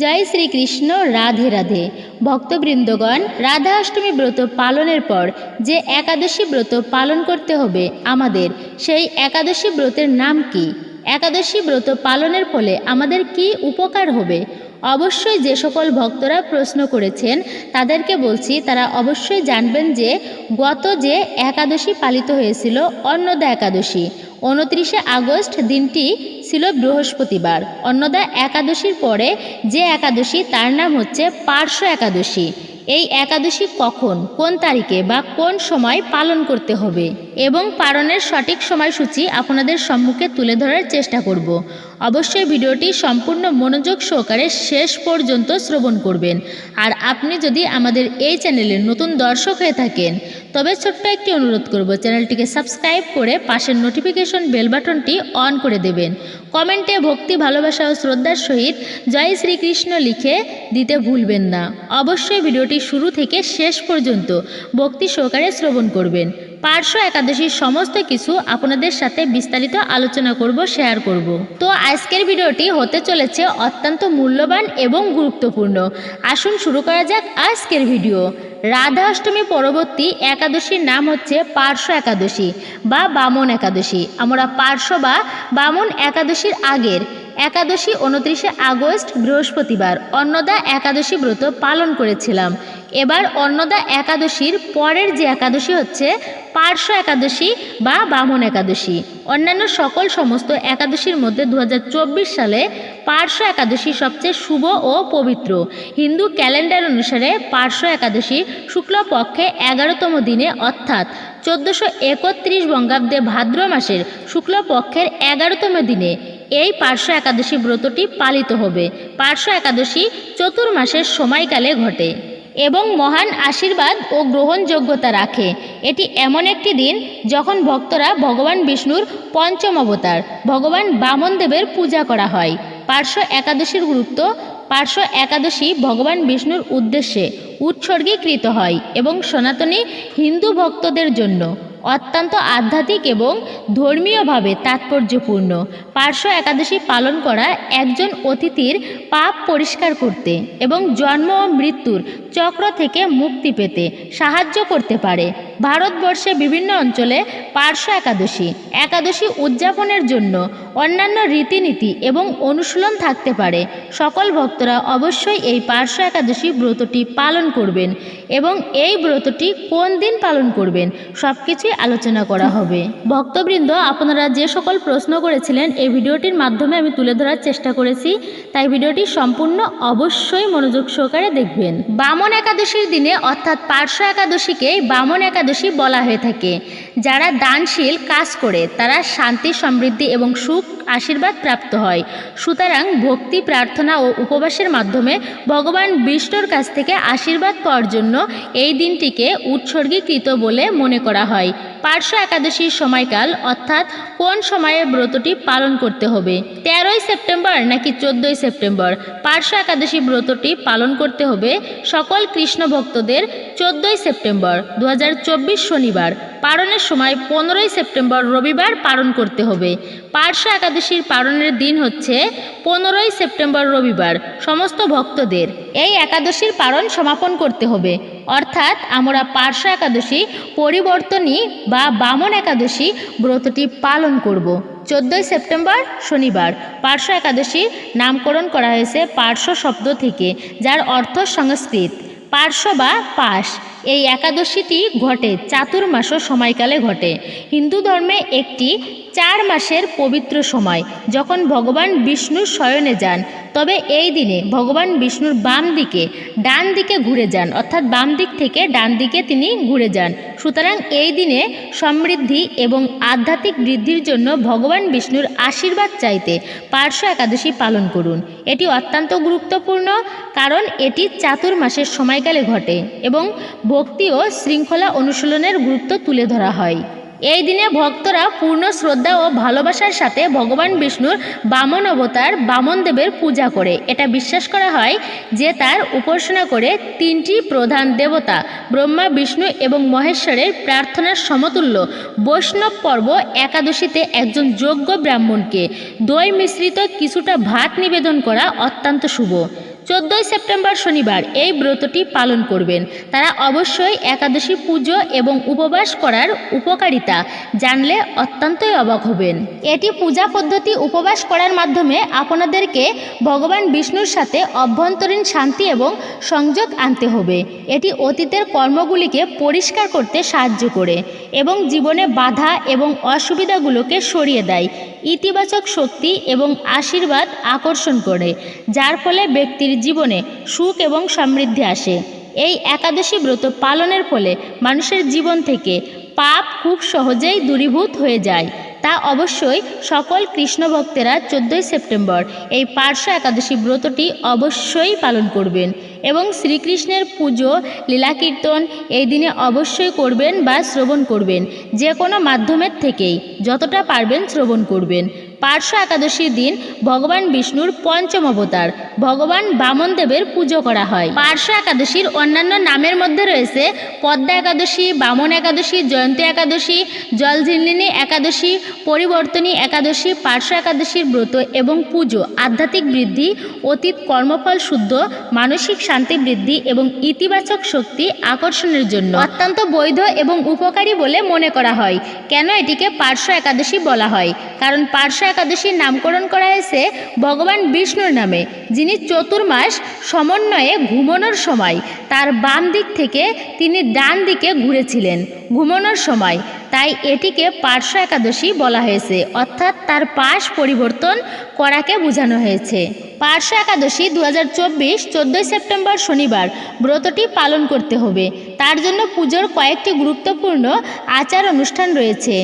জয় শ্রীকৃষ্ণ রাধে রাধে। ভক্তবৃন্দগণ রাধা অষ্টমী ব্রত পালনের পর যে একাদশী ব্রত পালন করতে হবে আমাদের, সেই একাদশী ব্রতের নাম কি? একাদশী ব্রত পালনের ফলে আমাদের কি উপকার হবে? অবশ্যই যে সকল ভক্তরা প্রশ্ন করেছেন, তাদেরকে বলছি, তারা অবশ্যই জানবেন যে গত যে একাদশী পালিত হয়েছিল অন্নদা একাদশী উনত্রিশে আগস্ট দিনটি ছিল বৃহস্পতিবার। অন্নদা একাদশীর পরে যে একাদশী, তার নাম হচ্ছে পার্শ্ব একাদশী। এই একাদশী কখন, কোন তারিখে বা কোন সময় পালন করতে হবে এবং পালনের সঠিক সময়সূচি আপনাদের সম্মুখে তুলে ধরার চেষ্টা করব। অবশ্যই ভিডিওটি সম্পূর্ণ মনোযোগ সহকারে শেষ পর্যন্ত শ্রবণ করবেন। আর আপনি যদি আমাদের এই চ্যানেলের নতুন দর্শক হয়ে থাকেন, তবে ছোট্ট একটি অনুরোধ করব, চ্যানেলটিকে সাবস্ক্রাইব করে পাশের নোটিফিকেশন বেল বাটনটি অন করে দেবেন। কমেন্টে ভক্তি, ভালোবাসা ও শ্রদ্ধার সহিত জয় শ্রীকৃষ্ণ লিখে দিতে ভুলবেন না। অবশ্যই ভিডিওটি শুরু থেকে শেষ পর্যন্ত ভক্তি সহকারে শ্রবণ করবেন। পার্শ্ব একাদশীর সমস্ত কিছু আপনাদের সাথে বিস্তারিত আলোচনা করব শেয়ার করব। তো আজকের ভিডিওটি হতে চলেছে অত্যন্ত মূল্যবান এবং গুরুত্বপূর্ণ। আসুন শুরু করা যাক আজকের ভিডিও। রাধা অষ্টমী পরবর্তী একাদশীর নাম হচ্ছে পার্শ্ব একাদশী বা বামন একাদশী। আমরা পার্শ্ব বা বামন একাদশীর আগের একাদশী উনত্রিশে আগস্ট বৃহস্পতিবার। অন্নদা একাদশী ব্রত পালন করেছিলাম। এবার অন্নদা একাদশীর পরের যে একাদশী হচ্ছে, পার্শ্ব একাদশী বা বামন একাদশী। অন্যান্য সকল সমস্ত একাদশীর মধ্যে দু হাজার চব্বিশ সালে পার্শ্ব একাদশী সবচেয়ে শুভ ও পবিত্র। হিন্দু ক্যালেন্ডার অনুসারে পার্শ্ব একাদশী শুক্লপক্ষে এগারোতম দিনে, অর্থাৎ চোদ্দোশো একত্রিশ বঙ্গাব্দে ভাদ্র মাসের শুক্লপক্ষের এগারোতম দিনে। এই পার্শ্ব একাদশী ব্রতটি পালিত হবে। পার্শ্ব একাদশী চতুর্মাসের সময়কালে ঘটে এবং মহান আশীর্বাদ ও গ্রহণযোগ্যতা রাখে। এটি এমন একটি দিন যখন ভক্তরা ভগবান বিষ্ণুর পঞ্চম অবতার, ভগবান বামন দেবের পূজা করা হয়। পার্শ্ব একাদশীর গুরুত্ব, পার্শ্ব একাদশী ভগবান বিষ্ণুর উদ্দেশ্যে উৎসর্গীকৃত হয় এবং সনাতনী হিন্দু ভক্তদের জন্য। অত্যন্ত আধ্যাত্মিক এবং ধর্মীয়ভাবে তাৎপর্যপূর্ণ। পার্শ্ব একাদশী পালন করা একজন অতিথির পাপ পরিষ্কার করতে এবং জন্ম ও মৃত্যুর চক্র থেকে মুক্তি পেতে সাহায্য করতে পারে। ভারতবর্ষে বিভিন্ন অঞ্চলে পার্শ্ব একাদশী একাদশী উদযাপনের জন্য অন্যান্য রীতিনীতি এবং অনুশীলন থাকতে পারে। সকল ভক্তরা অবশ্যই এই পার্শ্ব একাদশী ব্রতটি পালন করবেন এবং এই ব্রতটি কোন দিন পালন করবেন সব কিছুই আলোচনা করা হবে। ভক্তবৃন্দ, আপনারা যে সকল প্রশ্ন করেছিলেন এই ভিডিওটির মাধ্যমে আমি তুলে ধরার চেষ্টা করেছি, তাই ভিডিওটি সম্পূর্ণ অবশ্যই মনোযোগ সহকারে দেখবেন। বামন একাদশীর দিনে, অর্থাৎ পার্শ্ব একাদশীকেই বামন একাদশী বলা হয়ে থাকে। যারা দানশীল কাজ করে, তারা শান্তি, সমৃদ্ধি এবং সুখ আশীর্বাদ প্রাপ্ত হয়। সুতরাং ভক্তি, প্রার্থনা ও উপবাসের মাধ্যমে ভগবান বিষ্ণুর কাছ থেকে আশীর্বাদ পাওয়ার জন্য এই দিনটিকে উৎসর্গীকৃত বলে মনে করা হয়। পার্শ্ব একাদশীর সময়কাল, অর্থাৎ কোন সময়ে ব্রতটি পালন করতে হবে? তেরোই সেপ্টেম্বর নাকি চোদ্দোই সেপ্টেম্বর? পার্শ্ব একাদশী ব্রতটি পালন করতে হবে সকল কৃষ্ণ ভক্তদের চোদ্দোই সেপ্টেম্বর দু শনিবার। পালনের সময় পনেরোই সেপ্টেম্বর রবিবার পালন করতে হবে। পার্শ্ব একাদশীর পালনের দিন হচ্ছে পনেরোই সেপ্টেম্বর রবিবার, সমস্ত ভক্তদের। এই একাদশীর পালন সমাপন করতে হবে। অর্থাৎ আমরা পার্শ্ব একাদশী, পরিবর্তনী বা বামন একাদশী ব্রতটি পালন করব। চোদ্দোই সেপ্টেম্বর শনিবার, পার্শ্ব একাদশীর নামকরণ করা হয়েছে পার্শ্ব শব্দ থেকে, যার অর্থ সংস্কৃত। পার্শ্ব বা পাশ। এই একাদশীটি ঘটে চাতুর্মাস সময়কালে ঘটে। হিন্দু ধর্মে একটি চার মাসের পবিত্র সময়, যখন ভগবান বিষ্ণুর শয়নে যান। তবে এই দিনে ভগবান বিষ্ণুর বাম দিকে, ডান দিকে ঘুরে যান, অর্থাৎ বাম দিক থেকে ডান দিকে তিনি ঘুরে যান। সুতরাং এই দিনে সমৃদ্ধি এবং আধ্যাত্মিক বৃদ্ধির জন্য ভগবান বিষ্ণুর আশীর্বাদ চাইতে পার্শ্ব একাদশী পালন করুন। এটি অত্যন্ত গুরুত্বপূর্ণ, কারণ এটি চাতুর্মাসের সময়কালে ঘটে এবং ভক্তি ও শৃঙ্খলা অনুশীলনের গুরুত্ব তুলে ধরা হয়। এই দিনে ভক্তরা পূর্ণ শ্রদ্ধা ও ভালোবাসার সাথে ভগবান বিষ্ণুর বামন অবতার বামন দেবের পূজা করে। এটা বিশ্বাস করা হয় যে তার উপাসনা করে তিনটি প্রধান দেবতা, ব্রহ্মা, বিষ্ণু এবং মহেশ্বরের প্রার্থনার সমতুল্য বৈষ্ণব পর্ব একাদশীতে একজন যোগ্য ব্রাহ্মণকে দই মিশ্রিত কিছুটা ভাত নিবেদন করা অত্যন্ত শুভ। চোদ্দোই সেপ্টেম্বর শনিবার এই ব্রতটি পালন করবেন। তারা অবশ্যই একাদশী পুজো এবং উপবাস করার উপকারিতা জানলে অত্যন্তই অবাক হবেন। এটি পূজা পদ্ধতি উপবাস করার মাধ্যমে আপনাদেরকে ভগবান বিষ্ণুর সাথে অভ্যন্তরীণ শান্তি এবং সংযোগ আনতে হবে। এটি অতীতের কর্মগুলিকে পরিষ্কার করতে সাহায্য করে এবং জীবনে বাধা এবং অসুবিধাগুলোকে সরিয়ে দেয়। ইতিবাচক শক্তি এবং আশীর্বাদ আকর্ষণ করে, যার ফলে ব্যক্তির জীবনে সুখ এবং সমৃদ্ধি আসে। এই একাদশী ব্রত পালনের ফলে মানুষের জীবন থেকে পাপ খুব সহজেই দূরীভূত হয়ে যায়। তা অবশ্যই সকল কৃষ্ণ ভক্তেরা চোদ্দোই সেপ্টেম্বর এই পার্শ্ব একাদশী ব্রতটি অবশ্যই পালন করবেন। এবং শ্রীকৃষ্ণের পুজো লীলা কীর্তন এই দিনে অবশ্যই করবেন বা শ্রবণ করবেন, যে কোনো মাধ্যমের থেকেই, যতটা পারবেন শ্রবণ করবেন। পার্শ্ব একাদশীর দিন ভগবান বিষ্ণুর পঞ্চম অবতার, ভগবান বামন দেবের পুজো করা হয়। পার্শ্ব একাদশীর অন্যান্য নামের মধ্যে রয়েছে পদ্মা একাদশী, বামন একাদশী, জয়ন্তী একাদশী, জলঝিল্লিনী একাদশী, পরিবর্তনী একাদশী, পার্শ্ব একাদশীর ব্রত এবং পুজো, আধ্যাত্মিক বৃদ্ধি, অতীত কর্মফল শুদ্ধ, মানসিক শান্তি বৃদ্ধি এবং ইতিবাচক শক্তি আকর্ষণের জন্য অত্যন্ত বৈধ এবং উপকারী বলে মনে করা হয়। কেন এটিকে পার্শ্ব একাদশী বলা হয়? কারণ পার্শ্ব একাদশীর নামকরণ করা হয়েছে ভগবান বিষ্ণুর নামে, যিনি চতুর্মাস সমন্বয়ে ঘুমানোর সময়, তার বাম দিক থেকে তিনি ডান দিকে ঘুরেছিলেন। ঘুমানোর সময়। তাই এটিকে পার্শ্ব একাদশী বলা হয়েছে। অর্থাৎ তার পাশ পরিবর্তন করাকে বোঝানো হয়েছে। পার্শ্ব একাদশী দু হাজার চব্বিশ চোদ্দোই সেপ্টেম্বর শনিবার। ব্রতটি পালন করতে হবে। তার জন্য পুজোর কয়েকটি গুরুত্বপূর্ণ আচার অনুষ্ঠান রয়েছে,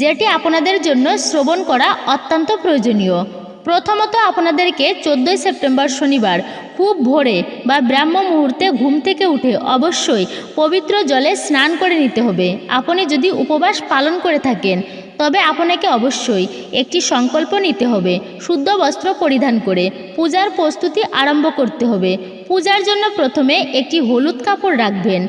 যেটি আপনাদের জন্য শ্রবণ করা অত্যন্ত প্রয়োজনীয়। প্রথমত আপনাদেরকে চোদ্দোই সেপ্টেম্বর শনিবার খুব ভোরে বা ব্রাহ্ম মুহূর্তে ঘুম থেকে উঠে অবশ্যই পবিত্র জলে স্নান করে নিতে হবে। আপনি যদি উপবাস পালন করে থাকেন, তবে আপনাকে অবশ্যই একটি সংকল্প নিতে হবে, শুদ্ধ বস্ত্র পরিধান করে। পূজার প্রস্তুতি আরম্ভ করতে হবে। পূজার জন্য প্রথমে একটি হলুদ কাপড় রাখবেন।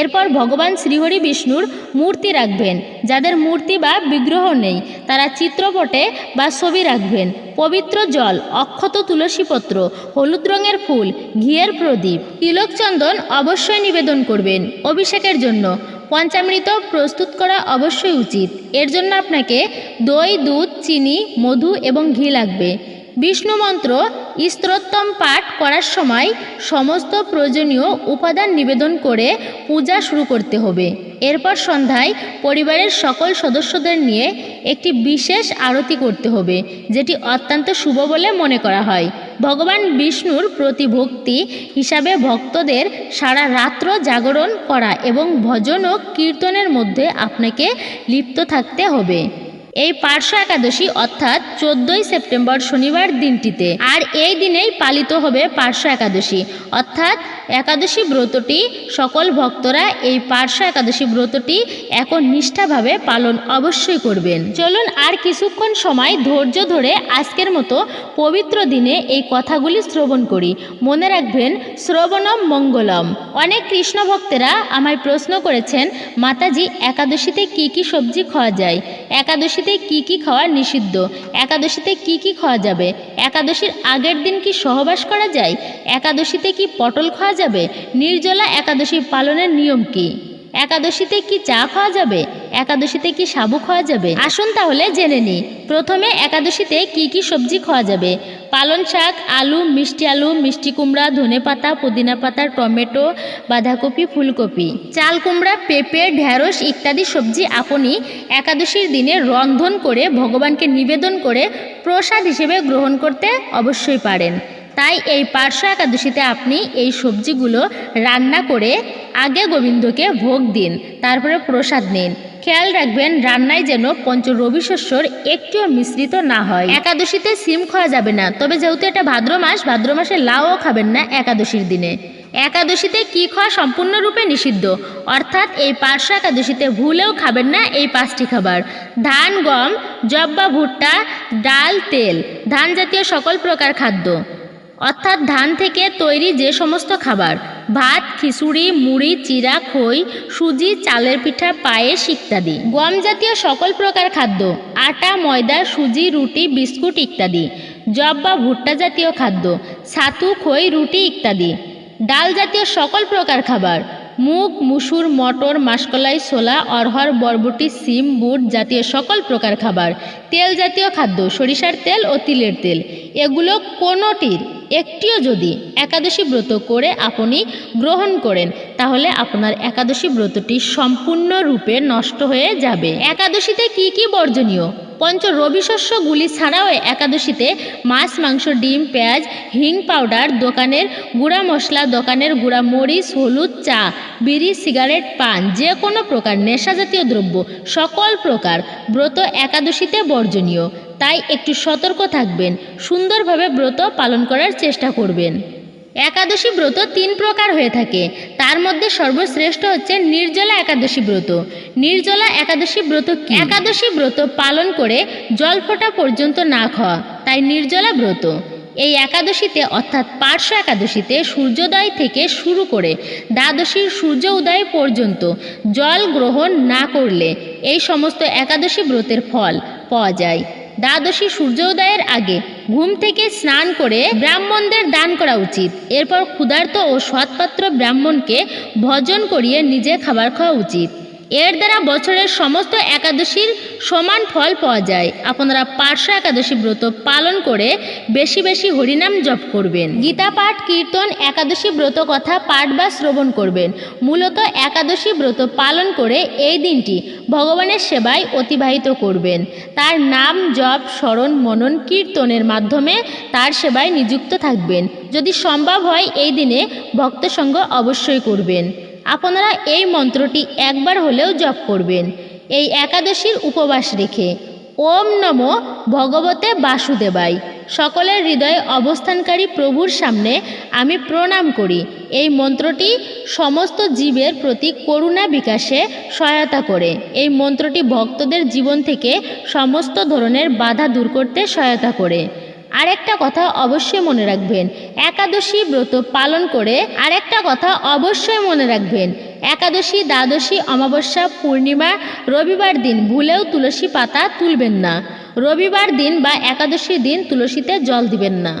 এরপর ভগবান শ্রীহরি বিষ্ণুর মূর্তি রাখবেন। যাদের মূর্তি বা বিগ্রহ নেই, তারা চিত্রপটে বা ছবি রাখবেন। পবিত্র জল, অক্ষত তুলসীপত্র হলুদ রঙের ফুল, ঘিয়ের প্রদীপ, তিলক চন্দন অবশ্যই নিবেদন করবেন। অভিষেকের জন্য পঞ্চামৃত প্রস্তুত করা অবশ্যই উচিত। এর জন্য আপনাকে দই, দুধ, চিনি, মধু এবং ঘি লাগবে। বিষ্ণু মন্ত্র স্তোত্তম পাঠ করার সময় সমস্ত প্রয়োজনীয় উপাদান নিবেদন করে পূজা শুরু করতে হবে। এরপর সন্ধ্যায় পরিবারের সকল সদস্যদের নিয়ে একটি বিশেষ আরতি করতে হবে, যেটি অত্যন্ত শুভ বলে মনে করা হয়। ভগবান বিষ্ণুর প্রতি ভক্তি হিসাবে ভক্তদের সারা রাত্র জাগরণ করা এবং ভজন ও কীর্তনের মধ্যে আপনাকে লিপ্ত থাকতে হবে। এই পার্শ্ব একাদশী অর্থাৎ চোদ্দোই সেপ্টেম্বর শনিবার দিনটিতে। আর এই দিনেই পালিত হবে পার্শ্ব একাদশী। অর্থাৎ একাদশী ব্রতটি সকল ভক্তরা এই পার্শ্ব একাদশী ব্রতটি এখন নিষ্ঠাভাবে পালন অবশ্যই করবেন। চলুন আর কিছুক্ষণ সময় ধৈর্য ধরে আজকের মতো পবিত্র দিনে এই কথাগুলি শ্রবণ করি। মনে রাখবেন, শ্রবণম মঙ্গলম। অনেক কৃষ্ণ ভক্তেরা আমায় প্রশ্ন করেছেন, মাতাজি, একাদশীতে কি কি সবজি খাওয়া যায়? একাদশীতে কি কি খাওয়া নিষিদ্ধ? একাদশীতে কি কি খাওয়া যাবে? একাদশীর আগের দিন কি সহবাস করা যায়? একাদশীতে কি পটল খাওয়া যাবে? নির্জলা একাদশী পালনের নিয়ম কি? একাদশীতে কি চা খাওয়া যাবে? একাদশীতে কি সাবু খাওয়া যাবে? আসুন তাহলে জেনে নিই। প্রথমে একাদশীতে কি কি সবজি খাওয়া যাবে? পালন শাক, আলু, মিষ্টি আলু, মিষ্টি কুমড়া, ধনে পাতা, পুদিনা পাতা, টমেটো, বাঁধাকপি, ফুলকপি। চাল কুমড়া, পেঁপে ঢ্যাঁড়স ইত্যাদি সবজি আপনি একাদশীর দিনে রন্ধন করে ভগবানকে নিবেদন করে প্রসাদ হিসেবে গ্রহণ করতে অবশ্যই পারেন। তাই এই পার্শ্ব একাদশীতে আপনি এই সবজিগুলো রান্না করে আগে গোবিন্দকে ভোগ দিন, তারপরে প্রসাদ নিন। খেয়াল রাখবেন, রান্নায় যেন পঞ্চ রবি শস্যর একটিও মিশ্রিত না হয়। একাদশীতে সিম খাওয়া যাবে না, তবে যেহেতু এটা ভাদ্র মাস, ভাদ্র মাসে লাউও খাবেন না একাদশীর দিনে। একাদশীতে কি খাওয়া সম্পূর্ণরূপে নিষিদ্ধ? অর্থাৎ এই পার্শ্ব একাদশীতে ভুলেও খাবেন না এই পাঁচটি খাবার। ধান, গম, জব বা ভুট্টা, ডাল, তেল, ধান জাতীয় সকল প্রকার খাদ্য। অর্থাৎ ধান থেকে তৈরি যে সমস্ত খাবার, ভাত, খিচুড়ি, মুড়ি, চিরা, খই, সুজি, চালের পিঠা, পায়েস ইত্যাদি। গম জাতীয় সকল প্রকার খাদ্য, আটা, ময়দা, সুজি, রুটি, বিস্কুট ইত্যাদি। জব বা ভুট্টা জাতীয় খাদ্য, ছাতু, খই, রুটি ইত্যাদি। ডাল জাতীয় সকল প্রকার খাবার, মুগ, মুসুর, মটর, মাসকলাই, ছোলা অরহর বরবটি, সিম, বুট জাতীয় সকল প্রকার খাবার। তেল জাতীয় খাদ্য, সরিষার তেল ও তিলের তেল। এগুলো কোনোটির একটিও যদি একাদশী ব্রত করে আপনি গ্রহণ করেন, তাহলে আপনার একাদশী ব্রতটি সম্পূর্ণরূপে নষ্ট হয়ে যাবে। একাদশীতে কি কি বর্জনীয়? পঞ্চ রবি শস্যগুলি ছাড়াও একাদশীতে মাছ, মাংস, ডিম, পেঁয়াজ, হিং পাউডার, দোকানের গুঁড়া মশলা, দোকানের গুঁড়া মরিচ, হলুদ চা, বিড়ি, সিগারেট, পান, যে কোনো প্রকার নেশাজাতীয় দ্রব্য, সকল প্রকার ব্রত একাদশীতে বর্জনীয়। তাই একটু সতর্ক থাকবেন, সুন্দরভাবে ব্রত পালন করার চেষ্টা করবেন। একাদশী ব্রত তিন প্রকার হয়ে থাকে। তার মধ্যে সর্বশ্রেষ্ঠ হচ্ছে নির্জলা একাদশী ব্রত। নির্জলা একাদশী ব্রত একাদশী ব্রত পালন করে জল ফোটা পর্যন্ত না খাওয়া, তাই নির্জলা ব্রত। এই একাদশীতে অর্থাৎ পার্শ্ব একাদশীতে সূর্যোদয় থেকে শুরু করে দ্বাদশীর সূর্য উদয় পর্যন্ত জল গ্রহণ না করলে এই সমস্ত একাদশী ব্রতের ফল পাওয়া যায়। দ্বাদশী সূর্যোদয়ের আগে ঘুম থেকে স্নান করে ব্রাহ্মণদের দান করা উচিত। এরপর ক্ষুধার্ত ও সৎপাত্র ব্রাহ্মণকে ভজন করিয়ে নিজে খাবার খাওয়া উচিত। এর দ্বারা বছরের সমস্ত একাদশীর সমান ফল পাওয়া যায়। আপনারা পার্শ্ব একাদশী ব্রত পালন করে বেশি বেশি হরিনাম জপ করবেন। গীতা পাঠ, কীর্তন, একাদশী ব্রত কথা পাঠ বা শ্রবণ করবেন। মূলত একাদশী ব্রত পালন করে এই দিনটি ভগবানের সেবায় অতিবাহিত করবেন। তার নাম, জপ, স্মরণ, মনন, কীর্তনের মাধ্যমে তার সেবায় নিযুক্ত থাকবেন। যদি সম্ভব হয়, এই দিনে ভক্তসঙ্গ অবশ্যই করবেন। আপনারা এই মন্ত্রটি একবার হলেও জপ করবেন। এই একাদশীর উপবাস রেখে ওম নম ভগবতে বাসুদেবাই সকলের হৃদয়ে অবস্থানকারী প্রভুর সামনে আমি প্রণাম করি। এই মন্ত্রটি সমস্ত জীবের প্রতি করুণা বিকাশে সহায়তা করে। এই মন্ত্রটি ভক্তদের জীবন থেকে সমস্ত ধরনের বাধা দূর করতে সহায়তা করে। আরেকটা কথা অবশ্যই মনে রাখবেন, একাদশী ব্রত পালন করে আরেকটা কথা অবশ্যই মনে রাখবেন, একাদশী, দ্বাদশী, অমাবস্যা, পূর্ণিমা, রবিবার দিন ভুলেও তুলসী পাতা তুলবেন না, রবিবার দিন বা একাদশীর দিন তুলসীতে জল দিবেন না।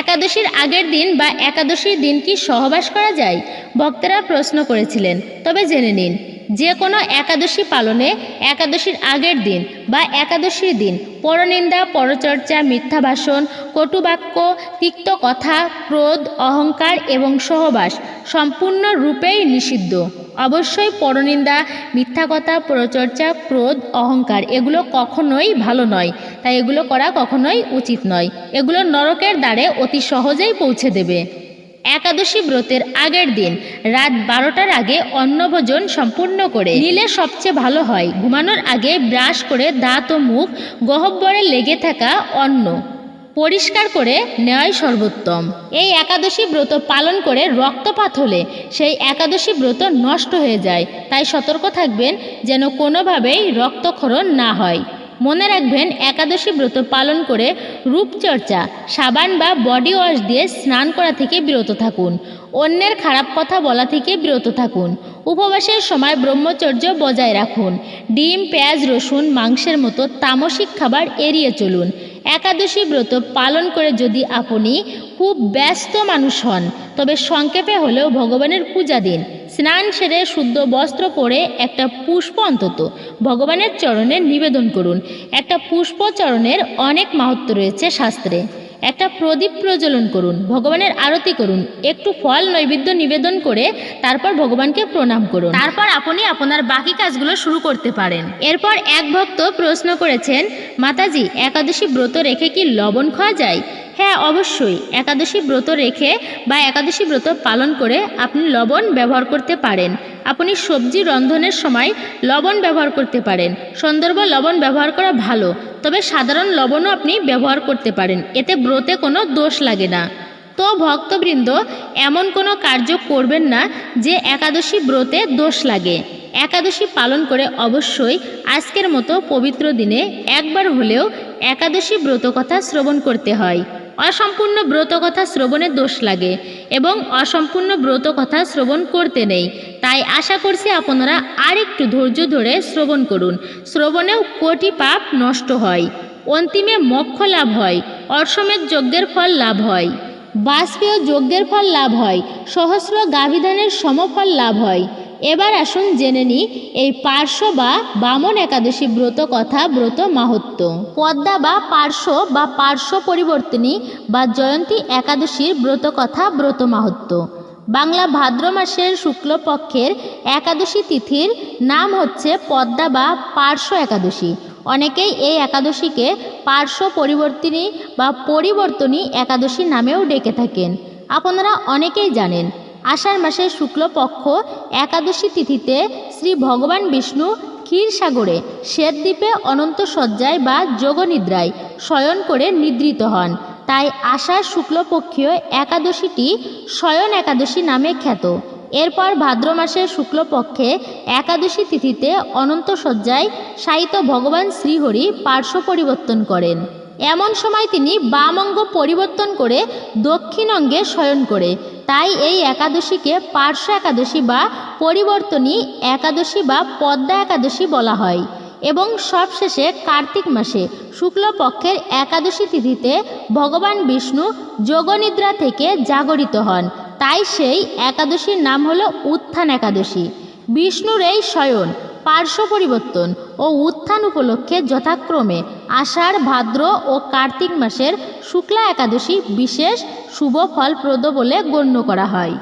একাদশীর আগের দিন বা একাদশীর দিন কি সহবাস করা যায়? ভক্তরা প্রশ্ন করেছিলেন, তবে জেনে নিন যে কোনো একাদশী পালনে, একাদশীর আগের দিন বা একাদশীর দিন পরনিন্দা, পরচর্চা মিথ্যা ভাষণ কটুবাক্য, তিক্ত কথা, ক্রোধ, অহংকার এবং সহবাস সম্পূর্ণরূপেই নিষিদ্ধ। অবশ্যই পরনিন্দা মিথ্যা কথা পরচর্চা, ক্রোধ, অহংকার এগুলো কখনোই ভালো নয়। তাই এগুলো করা কখনোই উচিত নয়। এগুলো নরকের দ্বারে অতি সহজেই পৌঁছে দেবে। একাদশী ব্রতের আগের দিন, রাত বারোটার আগে অন্নভোজন সম্পূর্ণ করে। নিলে সবচেয়ে ভালো হয়, ঘুমানোর আগে ব্রাশ করে দাঁত ও মুখ গহব্বরে লেগে থাকা অন্ন, পরিষ্কার করে নেওয়াই সর্বোত্তম। এই একাদশী ব্রত পালন করে রক্তপাত হলে সেই একাদশী ব্রত নষ্ট হয়ে যায়, তাই সতর্ক থাকবেন যেন কোনোভাবেই রক্তক্ষরণ না হয়। মনে রাখবেন, একাদশী ব্রত পালন করে রূপচর্চা, সাবান বা বডি ওয়াশ দিয়ে স্নান করা থেকে বিরত থাকুন। অন্যের খারাপ কথা বলা থেকে বিরত থাকুন। উপবাসের সময় ব্রহ্মচর্য বজায় রাখুন। ডিম, পেঁয়াজ, রসুন, মাংসের মতো তামসিক খাবার এড়িয়ে চলুন। একাদশী ব্রত পালন করে যদি আপনি খুব ব্যস্ত মানুষ হন, তবে সংক্ষেপে হলেও ভগবানের পূজা দিন। স্নান সেরে শুদ্ধ বস্ত্র পরে একটা পুষ্প অন্তত ভগবানের চরণে নিবেদন করুন। একটা পুষ্প চরণের অনেক মাহাত্ম রয়েছে শাস্ত্রে। একটা প্রদীপ প্রজ্বলন করুন ভগবানের আরতি করুন একটু ফল নৈবেদ্য নিবেদন করে তারপর ভগবানকে প্রণাম করুন। তারপর আপনি আপনার বাকি কাজগুলো শুরু করতে পারেন। এরপর এক ভক্ত প্রশ্ন করেছেন মাতাজি একাদশী ব্রত রেখে কি লবণ খাওয়া যায়? হ্যাঁ অবশ্যই একাদশী ব্রত রেখে বা একাদশী ব্রত পালন করে আপনি লবণ ব্যবহার করতে পারেন। আপনি সবজি রন্ধনের সময় লবণ ব্যবহার করতে পারেন। সন্দর্ভ লবণ ব্যবহার করা ভালো, তবে সাধারণ লবণও আপনি ব্যবহার করতে পারেন, এতে ব্রতে কোনো দোষ লাগে না। তো ভক্তবৃন্দ, এমন কোনো কার্য করবেন না যে একাদশী ব্রতে দোষ লাগে। একাদশী পালন করে অবশ্যই আজকের মতো পবিত্র দিনে একবার হলেও একাদশী ব্রত কথা শ্রবণ করতে হয়। অসম্পূর্ণ ব্রত কথা শ্রবণে দোষ লাগে এবং অসম্পূর্ণ ব্রত কথা শ্রবণ করতে নেই। তাই আশা করছি আপনারা আরেকটু ধৈর্য ধরে শ্রবণ করুন। শ্রবণেও কোটি পাপ নষ্ট হয়, অন্তিমে মোক্ষ লাভ হয় অশ্বমেধ যজ্ঞের ফল লাভ হয়, বাষ্পীয় যজ্ঞের ফল লাভ হয়, সহস্র গাভিধানের সমফল লাভ হয় এবার আসুন জেনে নিই, এই পার্শ্ব বা বামন একাদশী ব্রত কথা, ব্রত মাহাত্ম পদ্মা বা পার্শ্ব বা পার্শ্ব পরিবর্তনী বা জয়ন্তী একাদশীর ব্রত কথা, ব্রত মাহাত্ম বাংলা ভাদ্র মাসের শুক্লপক্ষের একাদশী তিথির নাম হচ্ছে পদ্মা বা পার্শ্ব একাদশী। অনেকেই এই একাদশীকে পার্শ্ব পরিবর্তিনী বা পরিবর্তনী একাদশী নামেও ডেকে থাকেন। আপনারা অনেকেই জানেন আষাঢ় মাসের শুক্লপক্ষ একাদশী তিথিতে শ্রী ভগবান বিষ্ণু ক্ষীরসাগরে শ্বেতদ্বীপে অনন্ত শয্যায় বা যোগনিদ্রায় শয়ন করে নিদ্রিত হন। তাই আষাঢ় শুক্লপক্ষীয় একাদশীটি শয়ন একাদশী নামে খ্যাত। এরপর ভাদ্র মাসের শুক্লপক্ষে একাদশী তিথিতে অনন্ত শয্যায় শায়িত ভগবান শ্রীহরি পার্শ্ব পরিবর্তন করেন। এমন সময় তিনি বাম অঙ্গ পরিবর্তন করে দক্ষিণ অঙ্গে শয়ন করে তাই এই একাদশীকে পার্শ্ব একাদশী বা পরিবর্তনী একাদশী বা পদ্মা একাদশী বলা হয় এবং সবশেষে কার্তিক মাসে শুক্লপক্ষের একাদশী তিথিতে ভগবান বিষ্ণু যোগনিদ্রা থেকে জাগরিত হন। তাই সেই একাদশীর নাম হলো উত্থান একাদশী। বিষ্ণুর এই শয়ন পার্শ্ব পরিবর্তন ও উত্থান উপলক্ষে যথাক্রমে আষাঢ়, ভাদ্র ও কার্তিক মাসের শুক্লা একাদশী বিশেষ শুভ ফলপ্রদ বলে গণ্য করা হয়।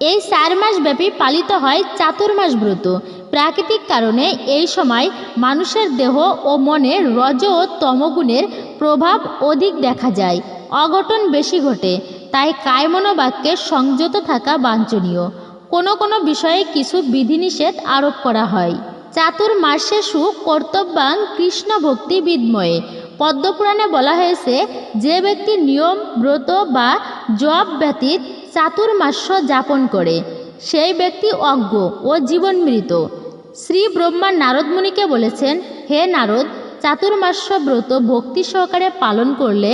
এই চার মাস ব্যাপী পালিত হয় চাতুর্মাস ব্রত। প্রাকৃতিক কারণে এই সময় মানুষের দেহ ও মনে রজ ও তমগুণের প্রভাব অধিক দেখা যায়। অঘটন বেশি ঘটে, তাই কায়মনোবাক্যে সংযত থাকা বাঞ্ছনীয়। কোনো কোনো বিষয়ে কিছু বিধিনিষেধ আরোপ করা হয়। চাতুর্মাসেষু কর্তব্যাং কৃষ্ণ ভক্তি বিদ্ময়ে পদ্মপুরাণে বলা হয়েছে, যে ব্যক্তি নিয়ম, ব্রত বা জপ ব্যতীত চাতুর্মাস্য যাপন করে, সেই ব্যক্তি অজ্ঞ ও জীবনমৃত। শ্রী ব্রহ্মা নারদ মুনিকে বলেছেন, হে নারদ চাতুর্মাস্য ব্রত ভক্তি সহকারে পালন করলে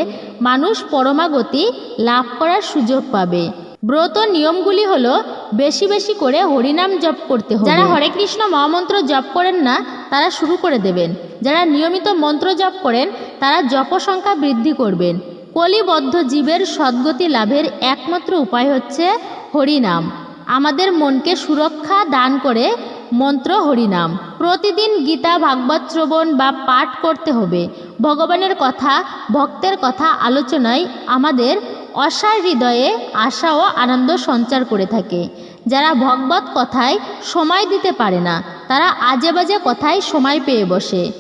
মানুষ পরমাগতি লাভ করার সুযোগ পাবে। ব্রত নিয়মগুলি হলো বেশি বেশি করে হরিনাম জপ করতে হবে। যারা হরে কৃষ্ণ মহামন্ত্র জপ করেন না, তারা শুরু করে দেবেন। যারা নিয়মিত মন্ত্র জপ করেন, তারা জপ সংখ্যা বৃদ্ধি করবেন। কলিবদ্ধ জীবের সদ্গতি লাভের একমাত্র উপায় হচ্ছে হরিনাম। আমাদের মনকে সুরক্ষা দান করে মন্ত্র হরিনাম। প্রতিদিন গীতা, ভাগবত, শ্রবণ বা পাঠ করতে হবে। ভগবানের কথা, ভক্তের কথা, আলোচনায় আমাদের অসার হৃদয়ে আশা ও আনন্দ সঞ্চার করে থাকে। যারা ভগবত কথায় সময় দিতে পারে না, তারা আজে বাজে কথায় সময় পেয়ে বসে।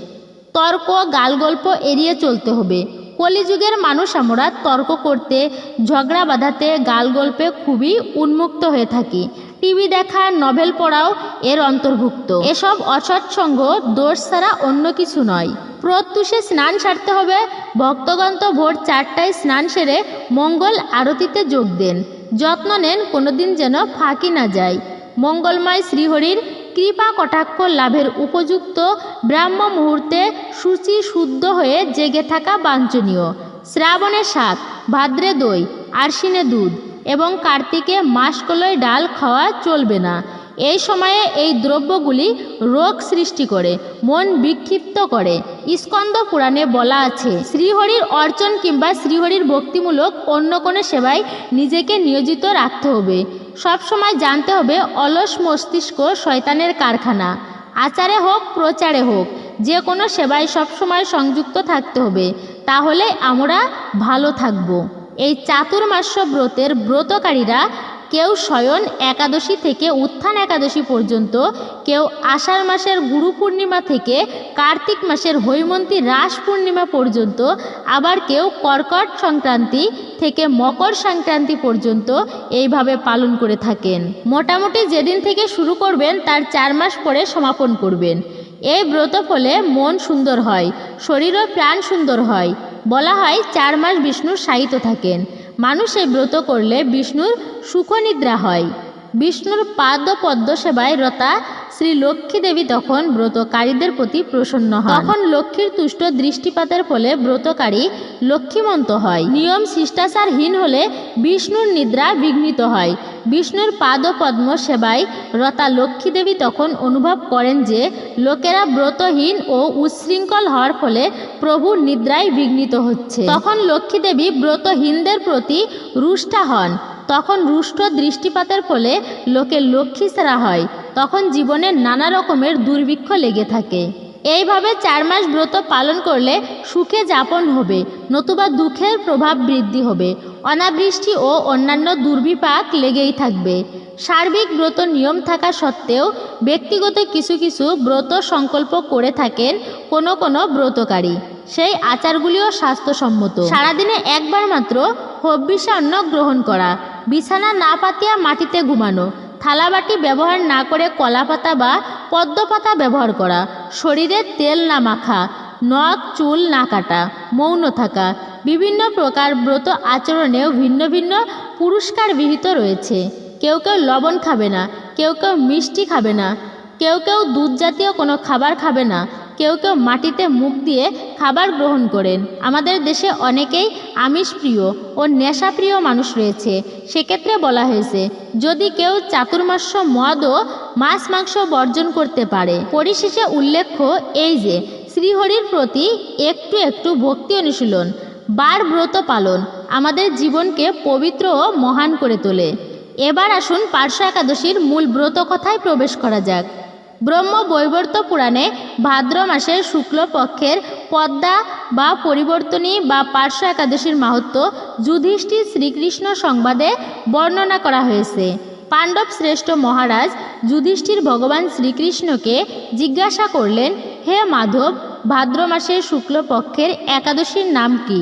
তর্ক গালগল্প এড়িয়ে চলতে হবে। কলিযুগের মানুষ আমরা তর্ক করতে, ঝগড়া বাঁধাতে, গালগল্পে খুবই উন্মুক্ত হয়ে থাকি। টিভি দেখা, নভেল পড়াও এর অন্তর্ভুক্ত। এসব অসৎসঙ্গ দোষ ছাড়া অন্য কিছু নয়। প্রত্যুষে স্নান সারতে হবে, ভক্তগণ তো ভোর চারটায় স্নান সেরে মঙ্গল আরতিতে যোগ দেন। যত্ন নেন, কোনোদিন যেন ফাঁকি না যায়। মঙ্গলময় শ্রীহরির কৃপা কটাক্ষ লাভের উপযুক্ত ব্রাহ্ম মুহূর্তে সূচি শুদ্ধ হয়ে জেগে থাকা বাঞ্ছনীয়। শ্রাবণে শাক ভাদ্রে দই আরশিনে দুধ। এবং কার্তিকে মাসকলয় ডাল খাওয়া চলবে না। এই সময়ে এই দ্রব্যগুলি রোগ সৃষ্টি করে, মন বিক্ষিপ্ত করে। স্কন্দ পুরাণে বলা আছে, শ্রীহরির অর্চন কিংবা শ্রীহরির ভক্তিমূলক অন্য কোনো সেবায় নিজেকে নিয়োজিত রাখতে হবে। সবসময় জানতে হবে, অলস মস্তিষ্ক শয়তানের কারখানা। আচারে হোক, প্রচারে হোক, যে কোনো সেবায় সবসময় সংযুক্ত থাকতে হবে। তাহলে আমরা ভালো থাকব। এই চাতুর্মাস্য ব্রতের ব্রতকারীরা কেউ শয়ন একাদশী থেকে উত্থান একাদশী পর্যন্ত, কেউ আষাঢ় মাসের গুরু পূর্ণিমা থেকে কার্তিক মাসের হৈমন্তী রাস পূর্ণিমা পর্যন্ত, আবার কেউ কর্কট সংক্রান্তি থেকে মকর সংক্রান্তি পর্যন্ত এইভাবে পালন করে থাকেন। মোটামুটি যেদিন থেকে শুরু করবেন, তার চার মাস পরে সমাপন করবেন। এই ব্রত ফলে মন সুন্দর হয় শরীর ও প্রাণ সুন্দর হয়। বলা হয় চার মাস বিষ্ণুর সাহিত্য থাকেন। মানুষ এই ব্রত করলে বিষ্ণুর সুখনিদ্রা হয়। বিষ্ণুর পাদ পদ্ম সেবায় রতা শ্রী লক্ষ্মী দেবী তখন ব্রতকারীদের প্রতি প্রসন্ন হন। তখন লক্ষ্মীর তুষ্ট দৃষ্টিপাতের ফলে ব্রতকারী লক্ষ্মীমন্ত হয়। নিয়ম শিষ্টাচারহীন হলে বিষ্ণুর নিদ্রা বিঘ্নিত হয়। বিষ্ণুর পাদ পদ্ম সেবায় রতা লক্ষ্মী দেবী তখন অনুভব করেন যে লোকেরা ব্রতহীন ও উচ্ছৃঙ্খল হওয়ার ফলে প্রভুর নিদ্রায় বিঘ্নিত হচ্ছে। তখন লক্ষ্মী দেবী ব্রতহীনদের প্রতি রুষ্টা হন। তখন রুষ্ট দৃষ্টিপাতের ফলে লোকে লক্ষ্মী ছাড়া হয়। তখন জীবনে নানা রকমের দুর্ভিক্ষ লেগে থাকে। এইভাবে চার মাস ব্রত পালন করলে সুখে যাপন হবে, নতুবা দুঃখের প্রভাব বৃদ্ধি হবে। অনাবৃষ্টি ও অন্যান্য দুর্বিপাক লেগেই থাকবে। সার্বিক ব্রত নিয়ম থাকা সত্ত্বেও ব্যক্তিগত কিছু কিছু ব্রত সংকল্প করে থাকেন কোনো কোনো ব্রতকারী। সেই আচারগুলিও স্বাস্থ্যসম্মত। সারাদিনে একবার মাত্র হব্বিষে অন্ন গ্রহণ করা, বিছানা না পাতিয়া মাটিতে ঘুমানো থালাবাটি ব্যবহার না করে কলা পাতা বা পদ্ম পাতা ব্যবহার করা। শরীরে তেল না মাখা, নখ, চুল না কাটা, মৌন থাকা। বিভিন্ন প্রকার ব্রত আচরণেও ভিন্ন ভিন্ন পুরস্কার বিহিত রয়েছে। কেউ কেউ লবণ খাবে না, কেউ কেউ মিষ্টি খাবে না, কেউ কেউ দুধ জাতীয় কোনো খাবার খাবে না কেউ কেউ মাটিতে মুখ দিয়ে খাবার গ্রহণ করেন। আমাদের দেশে অনেকেই আমিষ প্রিয় ও নেশাপ্রিয় মানুষ রয়েছে। সেক্ষেত্রে বলা হয়েছে, যদি কেউ চাতুর্মাস্য মদ ও মাছ মাংস বর্জন করতে পারে। পরিশেষে উল্লেখ্য এই যে, শ্রীহরির প্রতি একটু একটু ভক্তি অনুশীলন, বার ব্রত পালন আমাদের জীবনকে পবিত্র ও মহান করে তোলে। এবার আসুন পার্শ্ব একাদশীর মূল ব্রত কথায় প্রবেশ করা যাক। ব্রহ্ম বৈবর্ত পুরাণে ভাদ্র মাসের শুক্লপক্ষের পদ্মা বা পরিবর্তনী বা পার্শ্ব একাদশীর মাহাত্ম যুধিষ্ঠির শ্রীকৃষ্ণ সংবাদে বর্ণনা করা হয়েছে। পাণ্ডব শ্রেষ্ঠ মহারাজ যুধিষ্ঠির ভগবান শ্রীকৃষ্ণকে জিজ্ঞাসা করলেন, হে মাধব, ভাদ্র মাসের শুক্লপক্ষের একাদশীর নাম কি?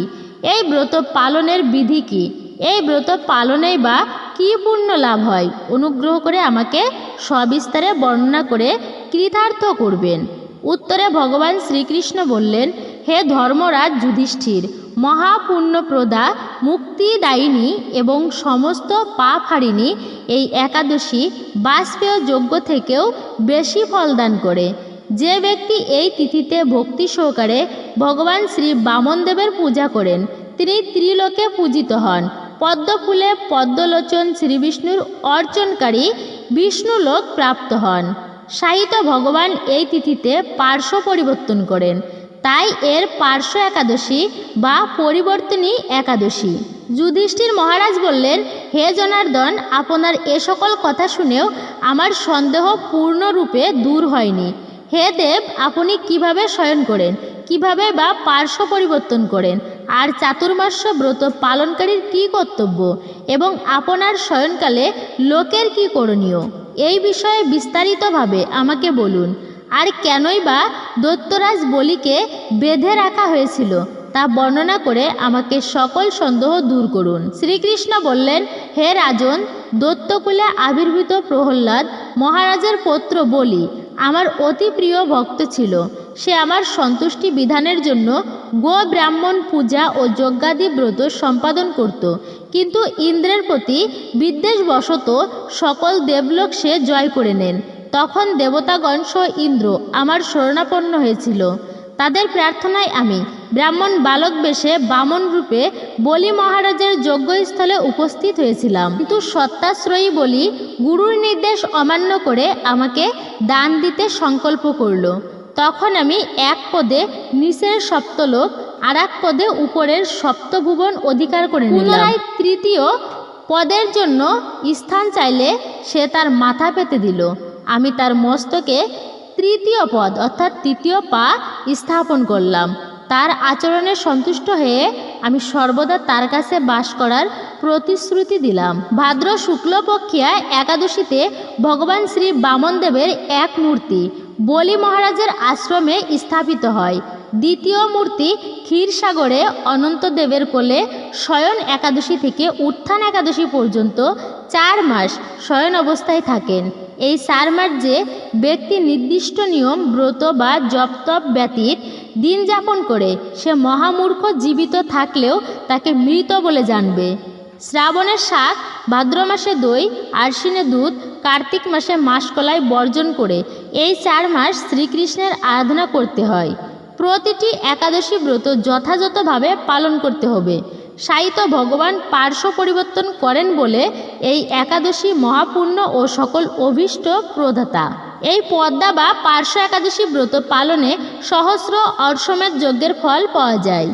এই ব্রত পালনের বিধি কি? এই ব্রত পালনেই বা কী পুণ্য লাভ হয়? অনুগ্রহ করে আমাকে সবিস্তারে বর্ণনা করে কৃতার্থ করবেন। উত্তরে ভগবান শ্রীকৃষ্ণ বললেন, হে ধর্মরাজ যুধিষ্ঠির, মহাপুণ্যপ্রদা, মুক্তিদায়িনী এবং সমস্ত পাপ হারিণী এই একাদশী বাষ্পেয় যজ্ঞ থেকেও বেশি ফলদান করে। যে ব্যক্তি এই তিথিতে ভক্তি সহকারে ভগবান শ্রী বামনদেবের পূজা করেন, তিনি ত্রিলোকে পূজিত হন। পদ্মফুলে পদ্মলোচন শ্রীবিষ্ণুর অর্চনকারী বিষ্ণুলোক প্রাপ্ত হন। সাহিত্য ভগবান এই তিথিতে পার্শ্ব পরিবর্তন করেন। তাই এর পার্শ্ব একাদশী বা পরিবর্তনী একাদশী। যুধিষ্ঠির মহারাজ বললেন, হে জনার্দন, আপনার এ সকল কথা শুনেও আমার সন্দেহ পূর্ণরূপে দূর হয়নি। হে দেব, আপনি কীভাবে শয়ন করেন? কীভাবে বা পার্শ্ব পরিবর্তন করেন? আর চাতুর্মাস্য ব্রত পালনকারীর কি কর্তব্য এবং আপনার শয়নকালে লোকের কি করণীয়? এই বিষয়ে বিস্তারিতভাবে আমাকে বলুন। আর কেনই বা দত্তরাজ বলিকে বেঁধে রাখা হয়েছিল তা বর্ণনা করে আমাকে সকল সন্দেহ দূর করুন। শ্রীকৃষ্ণ বললেন, হে রাজন দত্তকুলে আবির্ভূত প্রহ্লাদ মহারাজের পৌত্র বলি, আমার অতি প্রিয় ভক্ত ছিল। সে আমার সন্তুষ্টি বিধানের জন্য গো ব্রাহ্মণ পূজা ও যজ্ঞাদি ব্রত সম্পাদন করত। কিন্তু ইন্দ্রের প্রতি বিদ্বেষবশত সকল দেবলোক সে জয় করে নেন। তখন দেবতাগণ সহ ইন্দ্র আমার শরণাপন্ন হয়েছিল। তাদের প্রার্থনায় আমি ব্রাহ্মণ বালক বেশে বামন রূপে বলি মহারাজের যজ্ঞস্থলে উপস্থিত হয়েছিলাম। কিন্তু সত্যাশ্রয়ী বলি গুরুর নির্দেশ অমান্য করে আমাকে দান দিতে সংকল্প করল। তখন আমি এক পদে নিচের সপ্তলোক আর এক পদে উপরের সপ্তভুবন অধিকার করে পুনরায় তৃতীয় পদের জন্য স্থান চাইলে সে তার মাথা পেতে দিল। আমি তার মস্তকে তৃতীয় পদ অর্থাৎ তৃতীয় পা স্থাপন করলাম। তার আচরণে সন্তুষ্ট হয়ে আমি সর্বদা তার কাছে বাস করার প্রতিশ্রুতি দিলাম। ভাদ্র শুক্লপক্ষিয়া একাদশীতে ভগবান শ্রী বামনদেবের এক মূর্তি। বলি মহারাজের আশ্রমে স্থাপিত হয়। দ্বিতীয় মূর্তি ক্ষীরসাগরে অনন্তদেবের কোলে শয়ন একাদশী থেকে উত্থান একাদশী পর্যন্ত চার মাস শয়ন অবস্থায় থাকেন। এই চার মাস যে ব্যক্তি নির্দিষ্ট নিয়ম, ব্রত বা জপতপ ব্যতীত দিন যাপন করে, সে মহামূর্খ জীবিত থাকলেও তাকে মৃত বলে জানবে। শ্রাবণের শাক ভাদ্র মাসে দই আশ্বিনে দুধ, কার্তিক মাসে মাসকলায় বর্জন করে এই চার মাস শ্রীকৃষ্ণের আরাধনা করতে হয়। প্রতিটি একাদশী ব্রত যথাযথভাবে পালন করতে হবে। সাহিত্য ভগবান পার্শ্ব পরিবর্তন করেন বলে এই একাদশী মহাপূর্ণ ও সকল অভীষ্ট প্রদাতা এই পদ্মা বা পার্শ্ব একাদশী ব্রত পালনে সহস্র অশ্বমেধ যজ্ঞের ফল পাওয়া যায়।